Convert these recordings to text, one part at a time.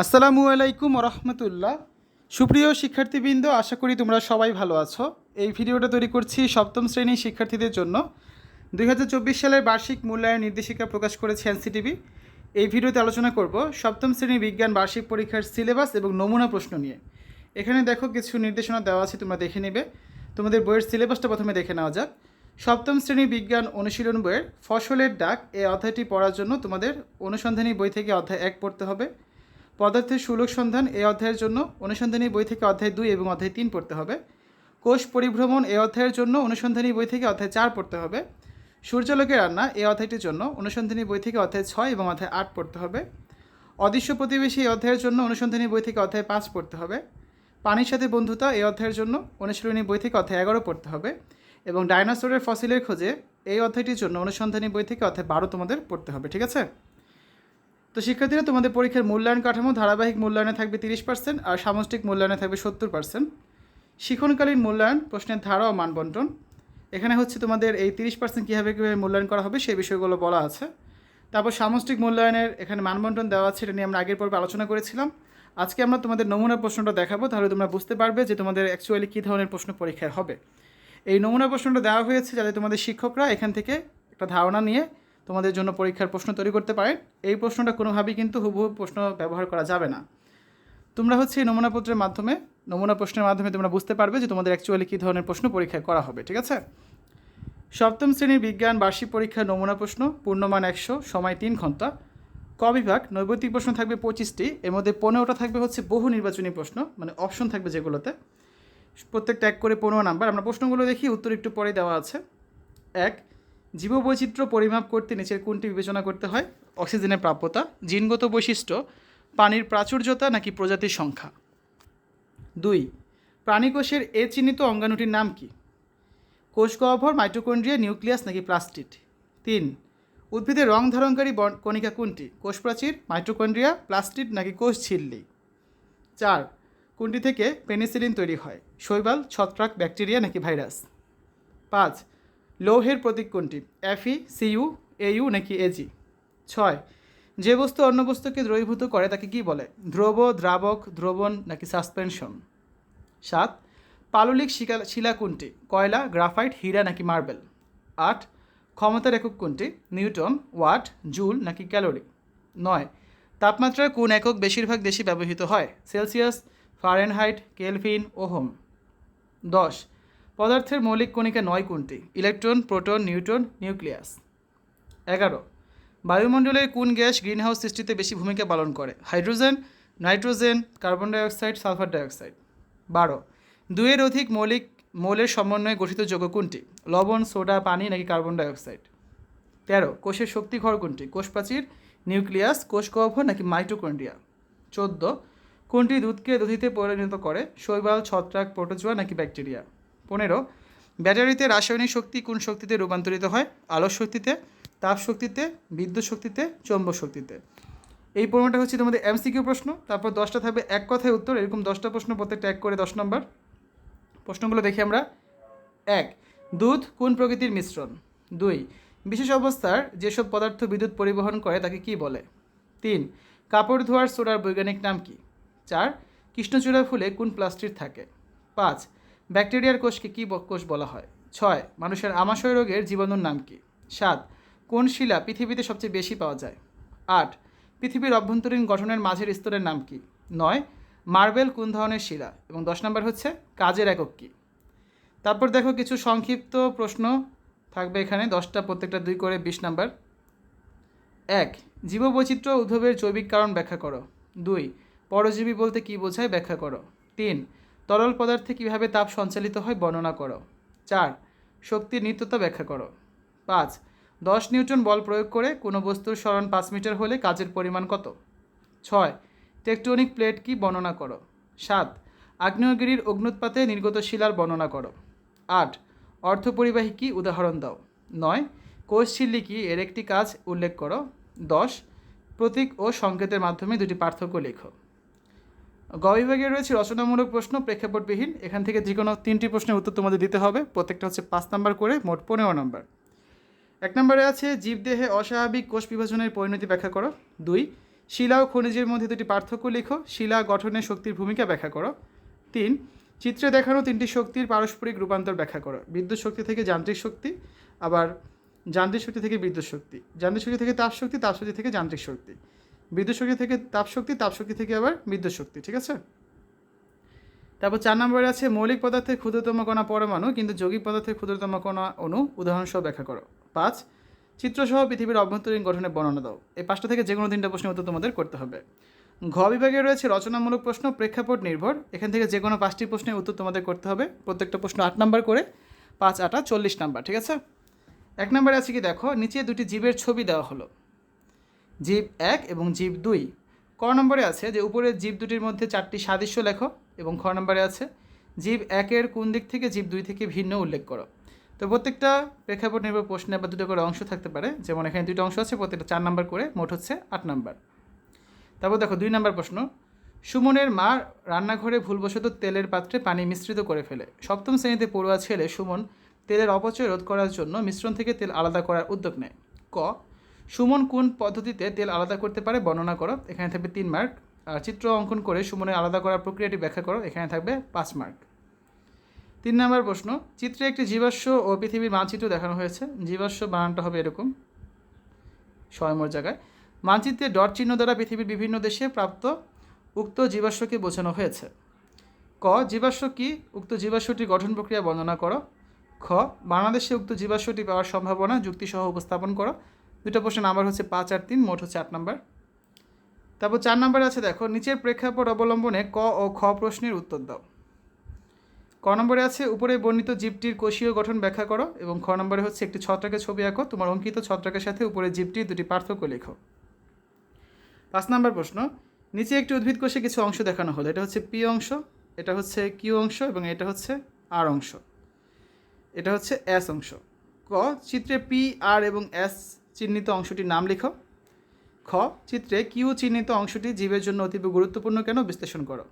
আসসালামু আলাইকুম রহমতুল্লাহ সুপ্রিয় শিক্ষার্থীবৃন্দ, আশা করি তোমরা সবাই ভালো আছো। এই ভিডিওটা তৈরি করছি সপ্তম শ্রেণির শিক্ষার্থীদের জন্য। দুই হাজার চব্বিশ সালের বার্ষিক মূল্যায়ন নির্দেশিকা প্রকাশ করেছে এনসিটিভি। এই ভিডিওতে আলোচনা করব সপ্তম শ্রেণির বিজ্ঞান বার্ষিক পরীক্ষার সিলেবাস এবং নমুনা প্রশ্ন নিয়ে। এখানে দেখো কিছু নির্দেশনা দেওয়া আছে, তোমরা দেখে নেবে। তোমাদের বইয়ের সিলেবাসটা প্রথমে দেখে নেওয়া যাক। সপ্তম শ্রেণি বিজ্ঞান অনুশীলন বইয়ের ফসলের ডাক এই অধ্যায়টি পড়ার জন্য তোমাদের অনুসন্ধানী বই থেকে অধ্যায় এক পড়তে হবে। পদার্থের সুলভ সন্ধান এই অধ্যায়ের জন্য অনুসন্ধানী বই থেকে অধ্যায় দুই এবং অধ্যায় তিন পড়তে হবে। কোষ পরিভ্রমণ এই অধ্যায়ের জন্য অনুসন্ধানী বই থেকে অধ্যায় চার পড়তে হবে। সূর্যালোকের রান্না এই অধ্যায়টির জন্য অনুসন্ধানী বই থেকে অধ্যায় ছয় এবং অধ্যায় আট পড়তে হবে। অদৃশ্য প্রতিবেশী এই অধ্যায়ের জন্য অনুসন্ধানী বই থেকে অধ্যায় পাঁচ পড়তে হবে। পানির সাথে বন্ধুতা এই অধ্যায়ের জন্য অনুশীলনী বই থেকে অধ্যায় এগারো পড়তে হবে। এবং ডাইনোসরের ফসিলের খোঁজে এই অধ্যায়টির জন্য অনুসন্ধানী বই থেকে অধ্যায় বারো তোমাদের পড়তে হবে, ঠিক আছে? তো শিক্ষার্থীরা, তোমাদের পরীক্ষার মূল্যায়ন কাঠামো ধারাবাহিক মূল্যায়নে থাকবে তিরিশ পার্সেন্ট আর সামষ্টিক মূল্যায়নে থাকবে সত্তর পার্সেন্ট। শিক্ষণকালীন মূল্যায়ন, প্রশ্নের ধারা ও মানবন্টন। এখানে হচ্ছে তোমাদের এই তিরিশ পার্সেন্ট কীভাবে কীভাবে মূল্যায়ন করা হবে সেই বিষয়গুলো বলা আছে। তারপর সামষ্টিক মূল্যায়নের এখানে মানবন্টন দেওয়া আছে, এটা নিয়ে আমরা আগের পর্বে আলোচনা করেছিলাম। আজকে আমরা তোমাদের নমুনা প্রশ্নটা দেখাবো, তাহলে তোমরা বুঝতে পারবে যে তোমাদের অ্যাকচুয়ালি কী ধরনের প্রশ্ন পরীক্ষায় হবে। এই নমুনা প্রশ্নটা দেওয়া হয়েছে যাতে তোমাদের শিক্ষকরা এখান থেকে একটা ধারণা নিয়ে তোমাদের জন্য পরীক্ষার প্রশ্ন তৈরি করতে পারেন। এই প্রশ্নটা কোনোভাবেই কিন্তু হুবহু প্রশ্ন ব্যবহার করা যাবে না। তোমরা হচ্ছে এই নমুনাপত্রের মাধ্যমে, নমুনা প্রশ্নের মাধ্যমে তোমরা বুঝতে পারবে যে তোমাদের অ্যাকচুয়ালি কী ধরনের প্রশ্ন পরীক্ষায় করা হবে, ঠিক আছে? সপ্তম শ্রেণির বিজ্ঞান বার্ষিক পরীক্ষার নমুনা প্রশ্ন, পূর্ণমান একশো, সময় তিন ঘণ্টা। ক বিভাগ নৈবতিক প্রশ্ন থাকবে পঁচিশটি, এর মধ্যে পনেরোটা থাকবে হচ্ছে বহু নির্বাচনী প্রশ্ন মানে অপশন থাকবে যেগুলোতে। প্রত্যেকটা এক করে পনেরো নাম্বার, আমরা প্রশ্নগুলো দেখি, উত্তর একটু পরে দেওয়া আছে। এক জীববৈচিত্র্য পরিমাপ করতে নিচের কোনটি বিবেচনা করতে হয় অক্সিজেনের প্রাপ্যতা, জিনগত বৈশিষ্ট্য পানির প্রাচুর্যতা নাকি প্রজাতির সংখ্যা। দুই, প্রাণীকোষের এ চিহ্নিত অঙ্গাণুটির নাম কি? কোষ গহ্বর, মাইটোকন্ড্রিয়া, নিউক্লিয়াস নাকি প্লাস্টিড? তিন, উদ্ভিদের রং ধারণকারী কণিকা কোনটি? কোষ প্রাচীর, মাইটোকন্ড্রিয়া, প্লাস্টিড নাকি কোষ ঝিল্লি? চার, কোনটি থেকে পেনিসিলিন তৈরি হয়? শৈবাল, ছত্রাক, ব্যাকটেরিয়া নাকি ভাইরাস? পাঁচ লৌহের প্রতীক কোনটি? এফি সিইউ এইউ নাকি এজি ছয়। যে বস্তু অন্য বস্তুকে দ্রবীভূত করে তাকে কি বলে? দ্রব, দ্রাবক, দ্রবণ নাকি সাসপেনশন? সাত। পাললিক শিলা শিলা কোনটি? কয়লা, গ্রাফাইট, হীরা নাকি মার্বেল? আট। ক্ষমতার একক কোনটি? নিউটন, ওয়াট, জুল নাকি ক্যালোরি? নয়। তাপমাত্রার কোন একক বেশিরভাগ দেশে ব্যবহৃত হয়? Celsius, Fahrenheit, Kelvin, ohm? দশ। পদার্থের মৌলিক কণিকা নয় কোনটি? Electron, proton, neutron, nucleus. এগারো। বায়ুমণ্ডলের কোন গ্যাস গ্রিনহাউস সৃষ্টিতে বেশি ভূমিকা পালন করে? Hydrogen, nitrogen, carbon dioxide, sulphur dioxide. বারো। দুইয়ের অধিক মৌলিক মৌলের সমন্বয়ে গঠিত যৌগ কোনটি? লবণ, সোডা, পানি নাকি কার্বন ডাইঅক্সাইড? তেরো। কোষের শক্তি ঘর কোনটি? কোষ প্রাচীর নিউক্লিয়াস, কোষ গহ্বর নাকি মাইটোকন্ড্রিয়া? চোদ্দ। কোনটি দুধকে দধিতে পরিণত করে? শৈবাল, ছত্রাক, প্রোটোজোয়া নাকি ব্যাকটেরিয়া? পনেরো, ব্যাটারিতে রাসায়নিক শক্তি কোন শক্তিতে রূপান্তরিত হয়? আলো শক্তিতে, তাপ শক্তিতে, বিদ্যুৎ শক্তিতে, চৌম্বক শক্তিতে। এই পনেরোটা হচ্ছে তোমাদের এমসিকিউ প্রশ্ন। তারপর দশটা থাকবে এক কথায় উত্তর। এরকম দশটা প্রশ্ন প্রত্যেকটা এক করে দশ নম্বর। প্রশ্নগুলো দেখি আমরা। এক, দুধ কোন প্রকৃতির মিশ্রণ? দুই, বিশেষ অবস্থার যেসব পদার্থ বিদ্যুৎ পরিবহন করে তাকে কি বলে? তিন, কাপড় ধোয়ার সোডার বৈজ্ঞানিক নাম কি? চার, কৃষ্ণচূড়া ফুলে কোন প্লাস্টিক থাকে? পাঁচ ব্যাকটেরিয়ার কোষকে কী কোষ বলা হয়? ছয়, মানুষের আমাশয় রোগের জীবাণুর নাম কি? সাত, কোন শিলা পৃথিবীতে সবচেয়ে বেশি পাওয়া যায়? আট, পৃথিবীর অভ্যন্তরীণ গঠনের মাঝের স্তরের নাম কি? নয়, মার্বেল কোন ধরনের শিলা? এবং দশ নম্বর হচ্ছে, কাজের একক কী? তারপর দেখো কিছু সংক্ষিপ্ত প্রশ্ন থাকবে এখানে, দশটা, প্রত্যেকটা দুই করে বিশ নাম্বার। এক, জীববৈচিত্র্য উদ্ভবের জৈবিক কারণ ব্যাখ্যা করো। দুই, পরজীবী বলতে কী বোঝায় ব্যাখ্যা করো। তিন তরল পদার্থে কীভাবে তাপ সঞ্চালিত হয় বর্ণনা করো। চার, শক্তির নিত্যতা ব্যাখ্যা করো। পাঁচ, দশ নিউটন বল প্রয়োগ করে কোনো বস্তুর সরণ পাঁচ মিটার হলে কাজের পরিমাণ কত? ছয়, টেকটনিক প্লেট কি বর্ণনা করো? সাত, আগ্নেয়গিরির অগ্নুৎপাতে নির্গত শিলার বর্ণনা করো। আট অর্থপরিবাহী কি? উদাহরণ দাও। নয়, কোষ ঝিল্লি কি? এর একটি কাজ উল্লেখ করো। দশ, প্রতীক ও সংকেতের মাধ্যমে দুটি পার্থক্য লেখো। গ বিভাগে রয়েছে রচনামূলক প্রশ্ন, প্রেক্ষাপটবিহীন। এখান থেকে যে কোনো তিনটি প্রশ্নের উত্তর তোমাদের দিতে হবে। প্রত্যেকটা হচ্ছে পাঁচ নাম্বার করে, মোট পনেরো নম্বর। এক নম্বরে আছে, জীবদেহে অস্বাভাবিক কোষ বিভাজনের পরিণতি ব্যাখ্যা করো। দুই, শিলা ও খনিজের মধ্যে দুটি পার্থক্য লিখো। শিলা গঠনে শক্তির ভূমিকা ব্যাখ্যা করো। তিন, চিত্রে দেখানো তিনটি শক্তির পারস্পরিক রূপান্তর ব্যাখ্যা করো। বিদ্যুৎ শক্তি থেকে যান্ত্রিক শক্তি, আবার যান্ত্রিক শক্তি থেকে বিদ্যুৎ শক্তি। যান্ত্রিক শক্তি থেকে তাপ শক্তি তাপ শক্তি থেকে যান্ত্রিক শক্তি। বিদ্যুৎ শক্তি থেকে তাপ শক্তি তাপ শক্তি থেকে আবার বিদ্যুৎ শক্তি ঠিক আছে? তারপর চার নম্বরে আছে মৌলিক পদার্থের ক্ষুদ্রতম কণা পরমাণু, কিন্তু যৌগিক পদার্থের ক্ষুদ্রতম কণা অণু, উদাহরণসহ ব্যাখ্যা করো। পাঁচ, চিত্রসহ পৃথিবীর অভ্যন্তরীণ গঠনের বর্ণনা দাও। এই পাঁচটা থেকে যে কোনো তিনটা প্রশ্নের উত্তর তোমাদের করতে হবে। ঘ বিভাগে রয়েছে রচনামূলক প্রশ্ন, প্রেক্ষাপট নির্ভর। এখান থেকে যে কোনো পাঁচটি প্রশ্নের উত্তর তোমাদের করতে হবে। প্রত্যেকটা প্রশ্ন আট নাম্বার করে, পাঁচ আটা, চল্লিশ নাম্বার, ঠিক আছে? এক নম্বরে আছে কি দেখো, নিচে দুটি জীবের ছবি দেওয়া হলো। জীব এক এবং জীব দুই। ক নম্বরে আছে যে উপরের জীব দুটির মধ্যে চারটি সাদৃশ্য লেখো এবং খ নম্বরে আছে, জীব একের কোন দিক থেকে জীব দুই থেকে ভিন্ন উল্লেখ করো। তো প্রত্যেকটা প্রেক্ষাপট নির্ভর প্রশ্নে আবার দুটো করে অংশ থাকতে পারে, যেমন এখানে দুটো অংশ আছে, প্রত্যেকটা চার নাম্বার করে মোট হচ্ছে আট নাম্বার। তারপর দেখো দুই নাম্বার প্রশ্ন, সুমনের মা রান্নাঘরে ভুলবশত তেলের পাত্রে পানি মিশ্রিত করে ফেলে। সপ্তম শ্রেণীতে পড়ুয়া ছেলে সুমন তেলের অপচয় রোধ করার জন্য মিশ্রণ থেকে তেল আলাদা করার উদ্যোগ নেয়। ক সুমন কোন পদ্ধতিতে তেল আলাদা করতে পারে বর্ণনা করো। এখানে থাকবে তিন মার্ক আর চিত্র অঙ্কন করে সুমনের আলাদা করার প্রক্রিয়াটি ব্যাখ্যা করো। এখানে থাকবে পাঁচ মার্ক তিন নম্বর প্রশ্ন, চিত্রে একটি জীবাশ্ম ও পৃথিবীর মানচিত্র দেখানো হয়েছে। জীবাশ্ম বানানটা হবে এরকম। স্বয়মর জায়গায়, মানচিত্রে ডট চিহ্ন দ্বারা পৃথিবীর বিভিন্ন দেশে প্রাপ্ত উক্ত জীবাশ্মকে বোঝানো হয়েছে। ক, জীবাশ্ম কি? উক্ত জীবাশ্মটির গঠন প্রক্রিয়া বর্ণনা করো। খ, বাংলাদেশে উক্ত জীবাশ্মটি পাওয়ার সম্ভাবনা যুক্তিসহ উপস্থাপন করো। দুটো প্রশ্ন নাম্বার হচ্ছে পাঁচ আর তিন, মোট হচ্ছে আট নাম্বার। তারপর চার নাম্বার আছে, দেখো, নিচের প্রেক্ষাপট অবলম্বনে ক ও খ প্রশ্নের উত্তর দাও। ক নম্বরে আছে, উপরে বর্ণিত জীবটির কোষীয় গঠন ব্যাখ্যা করো এবং খ নম্বরে হচ্ছে একটি ছত্রাকের ছবি আঁকো, তোমার অঙ্কিত ছত্রাকের সাথে উপরে জীবটির দুটি পার্থক্য লেখো। পাঁচ নম্বর প্রশ্ন, নিচে একটি উদ্ভিদ কোষে কিছু অংশ দেখানো হলো, এটা হচ্ছে পি অংশ, এটা হচ্ছে কিউ অংশ এবং এটা হচ্ছে আর অংশ। এটা হচ্ছে এস অংশ। ক, চিত্রে পি, আর এবং এস চিহ্নিত অংশটির নাম লিখো। খ, চিত্রে কিউ চিহ্নিত অংশটি জীবের জন্য অতীব গুরুত্বপূর্ণ কেন বিশ্লেষণ করো।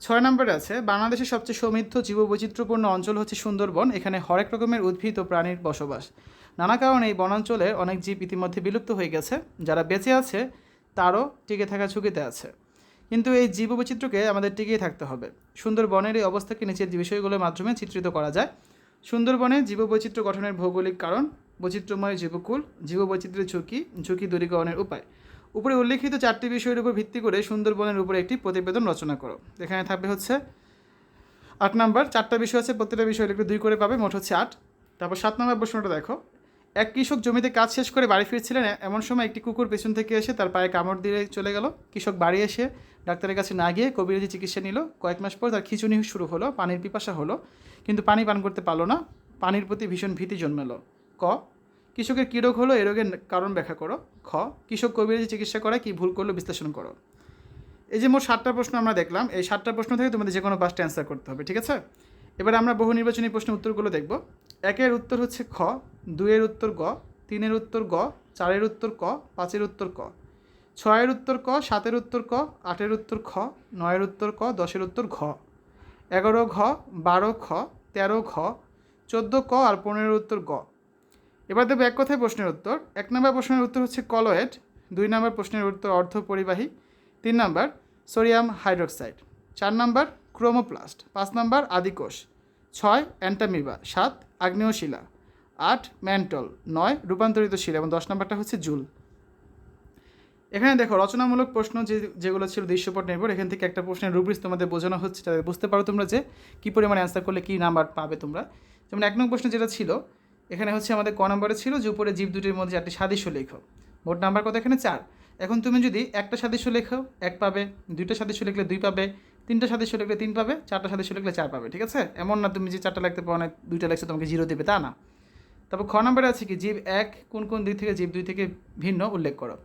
ছয় নম্বরে আছে, বাংলাদেশের সবচেয়ে সমৃদ্ধ জীববৈচিত্র্যপূর্ণ অঞ্চল হচ্ছে সুন্দরবন, এখানে হরেক রকমের উদ্ভিদ ও প্রাণীর বসবাস। নানা কারণে এই বনাঞ্চলে অনেক জীব ইতিমধ্যে বিলুপ্ত হয়ে গেছে, যারা বেঁচে আছে তারও টিকে থাকা ঝুঁকিতে আছে। কিন্তু এই জীববৈচিত্র্যকে আমাদের টিকিয়ে থাকতে হবে। সুন্দরবনের এই অবস্থাকে নিচের বিষয়গুলোর মাধ্যমে চিত্রিত করা যায়। সুন্দরবনে জীববৈচিত্র্য গঠনের ভৌগোলিক কারণ বৈচিত্র্যময় জীবকুল, জীববৈচিত্র্যের ঝুঁকি ঝুঁকি দূরীকরণের উপায়। উপরে উল্লেখিত চারটি বিষয়ের উপর ভিত্তি করে সুন্দরবনের উপরে একটি প্রতিবেদন রচনা করো। এখানে থাকবে হচ্ছে আট নাম্বার, চারটা বিষয় আছে, প্রত্যেকটা বিষয় লিখলে দুই করে পাবে, মোট হচ্ছে আট। তারপর সাত নম্বর প্রশ্নটা দেখো। এক কৃষক জমিতে কাজ শেষ করে বাড়ি ফিরছিলেন, এমন সময় একটি কুকুর পেছন থেকে এসে তার পায়ে কামড় দিয়ে চলে গেল। কৃষক বাড়ি এসে ডাক্তারের কাছে না গিয়ে কবিরাজি চিকিৎসা নিল। কয়েক মাস পর তার খিচুনি শুরু হলো, পানির পিপাসা হলো, কিন্তু পানি পান করতে পারল না। পানির প্রতি ভীষণ ভীতি জন্মালো। ক কৃষকের কী রোগ হলো? এই রোগের কারণ ব্যাখ্যা করো। খ, কৃষক কবিরাজি চিকিৎসা করা কি ভুল করল বিশ্লেষণ করো। এই যে মোট সাতটা প্রশ্ন আমরা দেখলাম, এই সাতটা প্রশ্ন থেকে তোমাদের যে কোনো পাঁচটা অ্যান্সার করতে হবে, ঠিক আছে? এবার আমরা বহু নির্বাচনী প্রশ্নের উত্তরগুলো দেখব। একের উত্তর হচ্ছে খ, দুইয়ের উত্তর গ, তিনের উত্তর গ, চারের উত্তর ক, পাঁচের উত্তর ক। ছয়ের উত্তর ক, সাতের উত্তর ক, আটের উত্তর খ, নয়ের উত্তর ক, দশের উত্তর ঘ। এগারো ঘ, বারো খ, তেরো ঘ, চোদ্দ ক আর পনেরোর উত্তর গ। এবার দেবো এক কথায় প্রশ্নের উত্তর। এক নম্বর প্রশ্নের উত্তর হচ্ছে কলয়েড, দুই নম্বর প্রশ্নের উত্তর অর্ধ পরিবাহী তিন নম্বর সোডিয়াম হাইড্রোক্সাইড, চার নম্বর ক্রোমোপ্লাস্ট, পাঁচ নম্বর আদিকোষ, ছয় অ্যান্টামিবা, সাত আগ্নেয় শিলা আট ম্যান্টল, নয় রূপান্তরিত শিলা এবং দশ নম্বরটা হচ্ছে জুল। এখানে দেখো, রচনামূলক প্রশ্ন যে যেগুলো ছিল দৃশ্যপট নির্ভর। এখান থেকে একটা প্রশ্নের রুব্রিক্স তোমাদের বোঝানো হচ্ছে যাতে বুঝতে পারো তোমরা যে কী পরিমাণে অ্যান্সার করলে কী নাম্বার পাবে তোমরা। যেমন এক নম্বর প্রশ্ন যেটা ছিল এখানে হচ্ছে আমাদের ক নম্বরে ছিল যে উপরে জীব দুটির মধ্যে চারটি সাদৃশ্য লেখো। মোট নাম্বার কত এখানে? চার। এখন তুমি যদি একটা সাদৃশ্য লেখো, এক পাবে, দুইটা সাদৃশ্য লিখলে দুই পাবে, তিনটা সাদৃশ্য লিখলে তিন পাবে, চারটা সাদৃশ্য লিখলে চার পাবে, ঠিক আছে? এমন না তুমি যে চারটা লিখতে পারো না, দুইটা লেখছো, তোমাকে জিরো দেবে, তা না। তারপর খ নম্বরে আছে কি? জীব এক, কোন কোন দিক থেকে? জীব দুই থেকে ভিন্ন, উল্লেখ করো।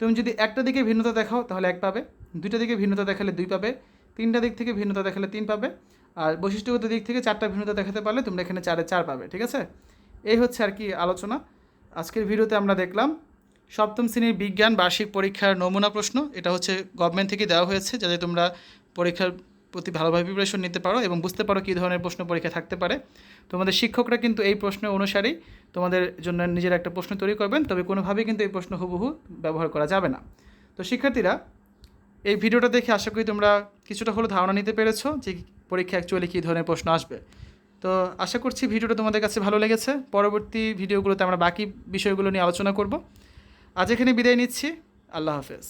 তুমি যদি একটা দিকে ভিন্নতা দেখাও, তাহলে এক পাবে। দুইটা দিকে ভিন্নতা দেখালে দুই পাবে। তিনটা দিক থেকে ভিন্নতা দেখালে তিন পাবে। আর বৈশিষ্ট্যগত দিক থেকে চারটা ভিন্নতা দেখাতে পারলে তোমরা এখানে চারে চার পাবে, ঠিক আছে? এই হচ্ছে আর কি আলোচনা। আজকের ভিডিওতে আমরা দেখলাম, সপ্তম শ্রেণির বিজ্ঞান বার্ষিক পরীক্ষার নমুনা প্রশ্ন, এটা হচ্ছে গভর্নমেন্ট থেকে দেওয়া হয়েছে যাতে তোমরা পরীক্ষার প্রতি ভালোভাবে প্রিপারেশন নিতে পারো এবং বুঝতে পারো কী ধরনের প্রশ্ন পরীক্ষা থাকতে পারে। তোমাদের শিক্ষকরা কিন্তু এই প্রশ্ন অনুসারেই তোমাদের জন্য নিজের একটা প্রশ্ন তৈরি করবেন, তবে কোনোভাবেই কিন্তু এই প্রশ্ন হুবহু ব্যবহার করা যাবে না। তো শিক্ষার্থীরা, এই ভিডিওটা দেখে আশা করি তোমরা কিছুটা হলেও ধারণা নিতে পেরেছ যে পরীক্ষা অ্যাকচুয়ালি কী ধরনের প্রশ্ন আসবে। তো আশা করছি ভিডিওটা তোমাদের কাছে ভালো লেগেছে। পরবর্তী ভিডিওগুলোতে আমরা বাকি বিষয়গুলো নিয়ে আলোচনা করব। আজ এখানে বিদায় নিচ্ছি। আল্লাহ হাফেজ।